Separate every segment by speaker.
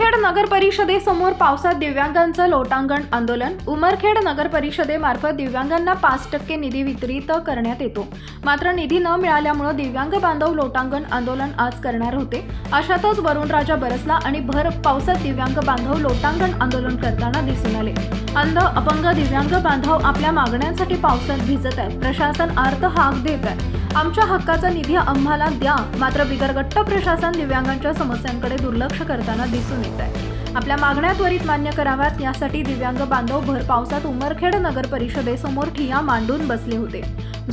Speaker 1: नगर परिषदेसमोर पावसात दिव्यांगांचं लोटांगण आंदोलन. उमरखेड नगर परिषदेमार्फत दिव्यांगांना पाच टक्के निधी वितरित करण्यात येतो. मात्र निधी न मिळाल्यामुळे दिव्यांग बांधव लोटांगण आंदोलन आज करणार होते. अशातच वरुणराजा बरसला आणि भर पावसात दिव्यांग बांधव लोटांगण आंदोलन करताना दिसून आले. अंध अपंग दिव्यांग बांधव आपल्या मागण्यांसाठी पावसात भिजत आहेत. प्रशासन अर्थ हाक देत आहे. आमच्या हक्काचा निधी आम्हाला द्या मात्र बिगरगट्ट प्रशासन दिव्यांगांच्या समस्यांकडे दुर्लक्ष करताना दिसून येत आहे आपल्या मागण्या त्वरित मान्य कराव्यात यासाठी दिव्यांग बांधव भर पावसात उमरखेड नगर परिषदेसमोर ठिया मांडून बसले होते.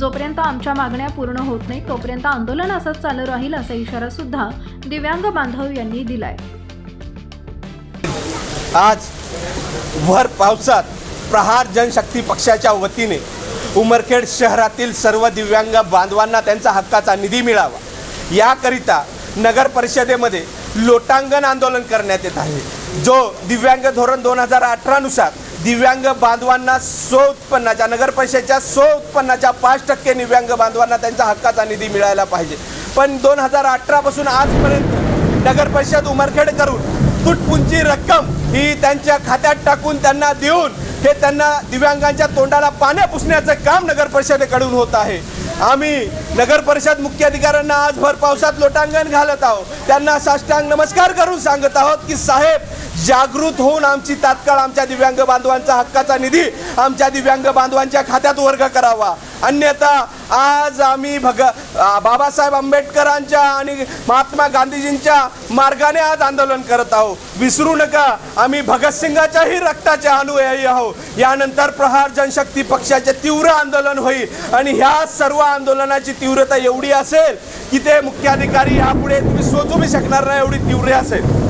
Speaker 1: जोपर्यंत आमच्या मागण्या पूर्ण होत नाही तोपर्यंत आंदोलन असंच चालू राहील असा इशारा सुद्धा दिव्यांग बांधव यांनी दिलाय.
Speaker 2: आज भर पावसात प्रहार जनशक्ती पक्षाच्या वतीने उमरखेड शहरातील सर्व दिव्यांग बांधवांना त्यांचा हक्काचा निधी मिळावा. याकरिता नगर परिषदेमध्ये लोटांगण आंदोलन करण्यात येत आहे. जो दिव्यांग धोरण दोन हजार अठरानुसार दिव्यांग बांधवांना स्व उत्पन्नाच्या नगर परिषदेच्या स्व उत्पन्नाच्या पाच टक्के दिव्यांग बांधवांना त्यांचा हक्काचा निधी मिळायला पाहिजे. पण दोन हजार अठरापासून आजपर्यंत नगर परिषद उमरखेड करून तुटपुंची रक्कम ही त्यांच्या खात्यात टाकून त्यांना देऊन हे त्यांना दिव्यांगांच्या तोंडाला पाण्या पुसण्याचं काम नगर परिषदेकडून होत आहे. आम्ही नगर परिषद मुख्याधिकाऱ्यांना आज भर पावसात लोटांगण घालत आहोत. त्यांना साष्टांग नमस्कार करून सांगत आहोत की साहेब जागृत होऊन आमची तात्काळ आमच्या दिव्यांग बांधवांचा हक्काचा निधी आमच्या दिव्यांग बांधवांच्या खात्यात वर्ग करावा. अन्यथा आज आम्ही भग बाबासाहेब आंबेडकरांच्या आणि महात्मा गांधीजींच्या मार्गाने आज आंदोलन करत आहोत. विसरू नका आम्ही भगतसिंगाच्याही रक्ताचे अनुयायी आहोत. यानंतर प्रहार जनशक्ती पक्षाचे तीव्र आंदोलन होईल आणि ह्या सर्व आंदोलनाची तीव्रता एवढी असेल की ते मुख्याधिकारी यापुढे तुम्ही सोचू बी शकणार नाही एवढी तीव्र असेल.